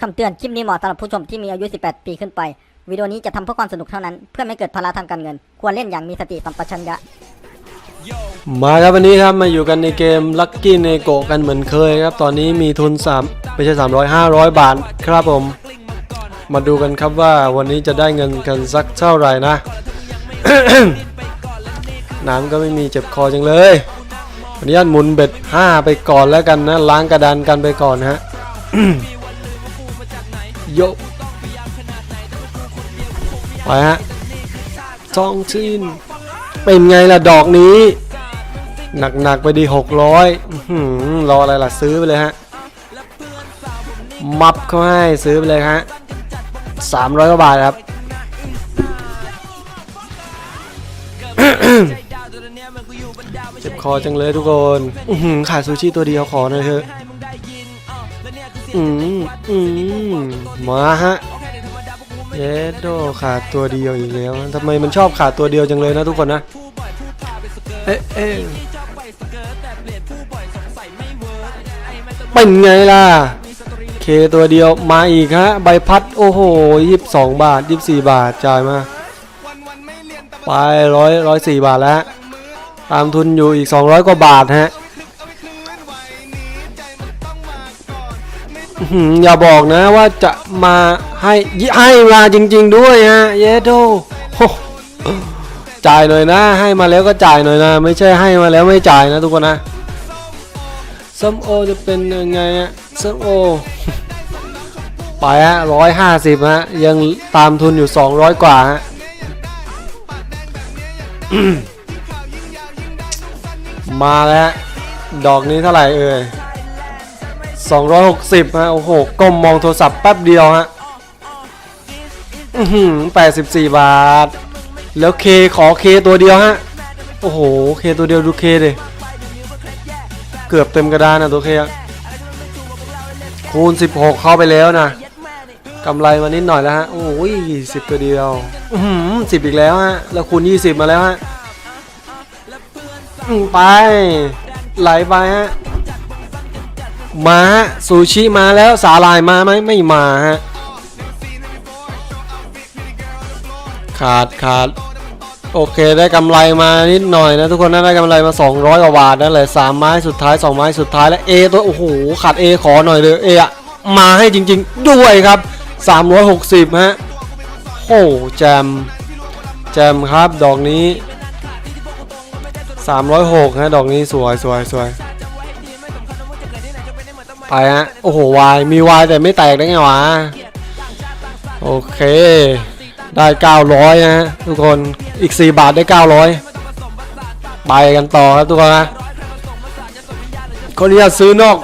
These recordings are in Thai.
คำเตือน คลิปนี้เหมาะสำหรับผู้ชมที่มีอายุ 18 ปีขึ้นไป วิดีโอนี้จะทำเพื่อความสนุกเท่านั้น เพื่อไม่เกิดภาระทางการเงิน ควรเล่นอย่างมีสติสัมปชัญญะ มาครับวันนี้ครับมาอยู่กันในเกม Lucky n e g o กันเหมือนเคยครับ ตอนนี้มีทุน3ไม่ใช่ 300 500 บาทครับผม มาดูกันครับว่าวันนี้จะได้เงินกันสักเท่าไหร่นะ น้ำก็ไม่มีเจ็บคอจังเลยวันนี้หมุนเบ็ด5ไปก่อนแล้วกันนะ ล้างกระดานกันไปก่อนฮะ โยกไปฮะจองชินเป็นไงล่ะดอกนี้ หนักๆไปดีหกร้อยรออะไรล่ะซื้อไปเลยฮะ มับเขาให้ซื้อไปเลยฮะสามร้อยกว่าบาทครับเจ็บคอจังเลยทุกคนขาดซูชิตัวเดียวขอหน่อยเถอะ อืมอืมมาฮะเยดโดขาดตัวเดียวอีกแล้วทำไมมันชอบขาดตัวเดียวจังเลยนะทุกคนนะเอ๊ะเอ๊ะเป็นไงล่ะเคตัวเดียวมาอีกฮะใบพัดโอ้โหยี่สิบสองบาทยี่สิบสี่บาทจ่ายมาไปร้อยร้อยสี่บาทแล้วฮะตามทุนอยู่อีก200กว่าบาทฮะ อย่าบอกนะว่าจะมาให้ให้มาจริง ๆ ด้วยฮะเยโดจ่ายหน่อยนะ ให้มาแล้วก็จ่ายหน่อยนะ ไม่ใช่ให้มาแล้วไม่จ่ายนะทุกคนนะส้มโอจะเป็นยังไงอะส้มโอไปฮะร้อยห้าสิบฮะยังตามทุนอยู่สองร้อยกว่าฮะมาแล้วดอกนี้เท่าไหร่เอ่ย 260ฮะโอ้โหก้มมองโทรศัพท์แป๊บเดียวฮะอือหือ84 บาท แล้วเคขอเคตัวเดียวฮะโอ้โหเคตัวเดียวดูเคดิเกือบเต็มกระดานนะตัวเคคูณ 16 เข้าไปแล้วนะกำไรมานิดหน่อยแล้วฮะโอ้ย10ตัวเดียวอือหือ10อีกแล้วฮะแล้วคูณ 20 มาแล้วฮะไปไหลไปฮะ มาฮะซูชิมาแล้วสาลายมาไหมไม่มาฮะขาดขาดโอเคได้กำไรมานิดหน่อยนะทุกคนนะได้กำไรมา 200กว่าบาทนั่นแหละสามไม้สุดท้าย 2 ไม้สุดท้ายและ A ตัวโอ้โหขาด A ขอหน่อยเลย A อะมาให้จริง ๆ ด้วยครับ 360ฮะโอ้แจมแจมครับดอกนี้ 306ฮะดอกนี้สวยสวยสวย ไปฮะ โอ้โห วาย มีวายแต่ไม่แตกได้ไงวะ โอเค ได้ 900นะฮะทุกคน อีก 4 บาทได้ 900 ไปกันต่อครับทุกคนนะขออนุญาตซื้อนอก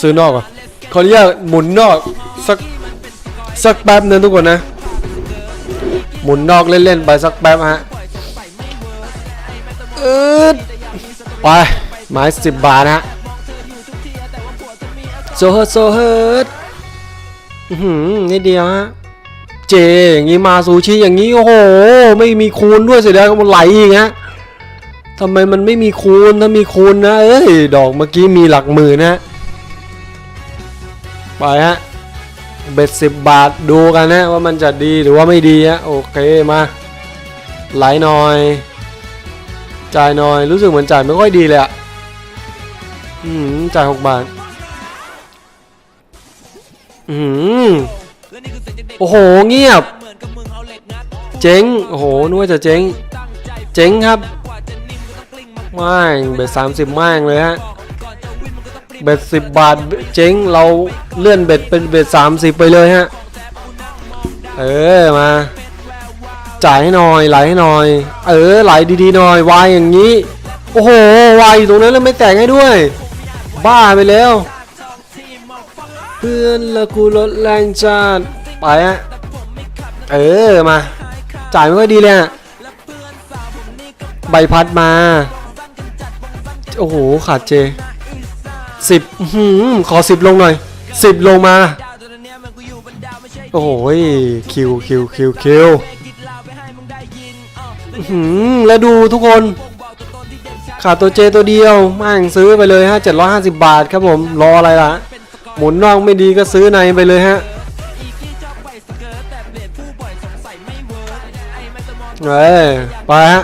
ซื้อนอกอะขออนุญาตหมุนนอกสักสักแป๊บนึงทุกคนนะ หมุนนอกเล่นๆไปสักแป๊บฮะอืดไปไม้สิบบาทฮะ โซเฮิร์ตโซเฮิร์ตหือนิดเดียวฮะเจอย่างงี้มาซูชิอย่างงี้โอ้โห ไม่มีคูณด้วยเสียดายมันไหลอีกฮะทำไมมันไม่มีคูณถ้ามีคูณนะเอ้ยดอกเมื่อกี้มีหลักหมื่นนะไปฮะเบ็ดสิบบาทดูกันนะว่ามันจะดีหรือว่าไม่ดีฮะโอเคมาไหลหน่อย จ่ายหน่อยรู้สึกเหมือนจ่ายไม่ค่อยดีเลยอะอืมจ่ายหกบาท อืมโอ้โหเงียบ เจ๊งโอ้โหนึกว่าจะเจ๊ง เจ๊งครับไม่งเบ็ดสามสิบไม่งเลยฮะเบ็ดสิบบาทเจ๊งเราเลื่อนเบ็ดเป็นเบ็ดสามสิบไปเลยฮะเออมา จ่ายให้หน่อยไหลให้หน่อย เออไหลดีๆหน่อยวายอย่างนี้ โอ้โหวายอยู่ตรงนั้นแล้วไม่แต่งให้ด้วย บ้าไปแล้ว เพื่อนละกูลดแรงจัดไปฮะเออมา จ่ายไม่ค่อยดีเลยอะใบพัดมา โอ้โห ขาดเจสิบหืมขอสิบลงหน่อยสิบลงมา โอ้โหคิวคิวคิวคิวหืมแล้วดูทุกคน ขาดตัวเจตัวเดียวแม่งซื้อไปเลยฮะ750บาทครับผม รออะไรล่ะ หมุนนอกไม่ดีก็ซื้อในไปเลยฮะเฮ้ยไปฮะ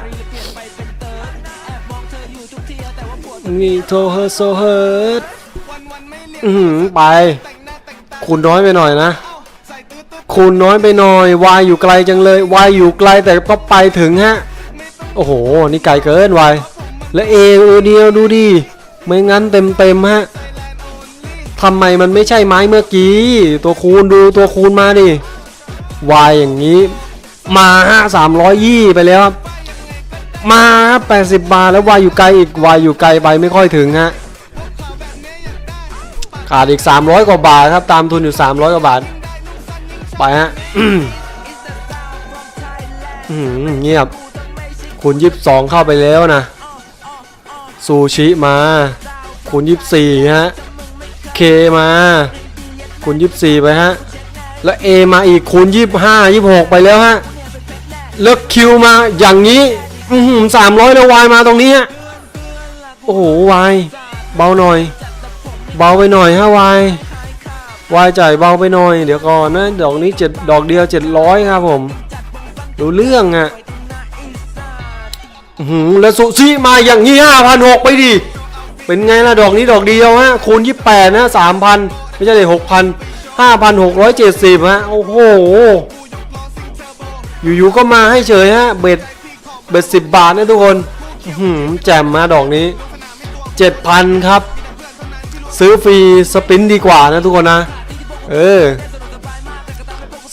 มีโทเฮอร์โซเฮิร์ตอืมไป คุณน้อยไปหน่อยนะ คุณน้อยไปหน่อยวายอยู่ไกลจังเลยวายอยู่ไกลแต่ก็ไปถึงฮะ โอ้โห นี่ไกลเกินวายและเอเดียวดูดีไม่งั้นเต็มเต็มฮะ ทำไมมันไม่ใช่ไม้เมื่อกี้ ตัวคูณดูตัวคูณมาดิวายอย่างนี้ มาฮะสามร้อยยี่ไปแล้วครับ มาแปดสิบบาทแล้ววายอยู่ไกลอีกวายอยู่ไกลไปไม่ค่อยถึงฮะขาดอีก 300 กว่าบาทครับ ตามทุนอยู่ 300 กว่าบาท ไปฮะเงียบคูณ22เข้าไปแล้วนะซูชิมาคูณ24ฮะ เคมาคูณ24 ไปฮะ แล้วเอมาอีกคูณ 25 26 ไปแล้วฮะแล้วคิวมาอย่างนี้อือหือ300แล้ววายมาตรงนี้ฮะ โอ้โหวายเบาหน่อย เบาไปหน่อยฮะวายวายจ่ายเบาไปหน่อย เดี๋ยวก่อนนะดอกนี้เจ็ดดอกเดียวเจ็ดร้อยครับผมรู้เรื่องอะ่ะหือแล้วสุชิมาอย่างนี้ห้าพันหกไปดิ เป็นไงล่ะดอกนี้ดอกเดียวฮะคูณยี่แปดนะสามพันไม่ใช่เลยหกพันห้าพันหกร้อยเจ็ดสิบฮะ โอ้โห อยู่ๆก็มาให้เฉยฮะ เบ็ด เบ็ดสิบบาทนะทุกคนหือแจ่มมาดอกนี้เจ็ดพันครับ ซื้อฟรีสปินดีกว่านะทุกคนนะ เออ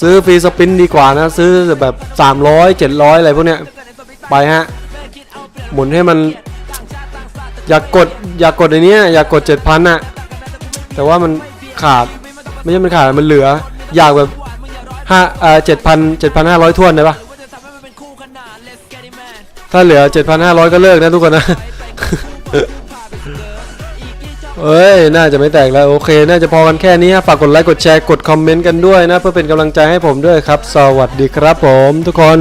ซื้อฟรีสปินดีกว่านะ ซื้อแบบ 300 700 อะไรพวกเนี้ย ไปฮะ หมุนให้มัน อยากกดอยากกดในเนี้อยากกด 7,000น่ะแต่ว่ามันขาดไม่ใช่มันขาดมันเหลือ อยากแบบห้าเอ่อเจ็ดพันเจ็ดพันห้าร้อยทวนได้ปะถ้าเหลือเจ็ดพันห้าร้อยก็เลิกนะทุกคนนะเอ้ย น่าจะไม่แตกแล้ว โอเค น่าจะพอกันแค่นี้ฝากกดไลค์ กดแชร์ กดคอมเมนต์กันด้วยนะ เพื่อเป็นกำลังใจให้ผมด้วยครับ สวัสดีครับผมทุกคน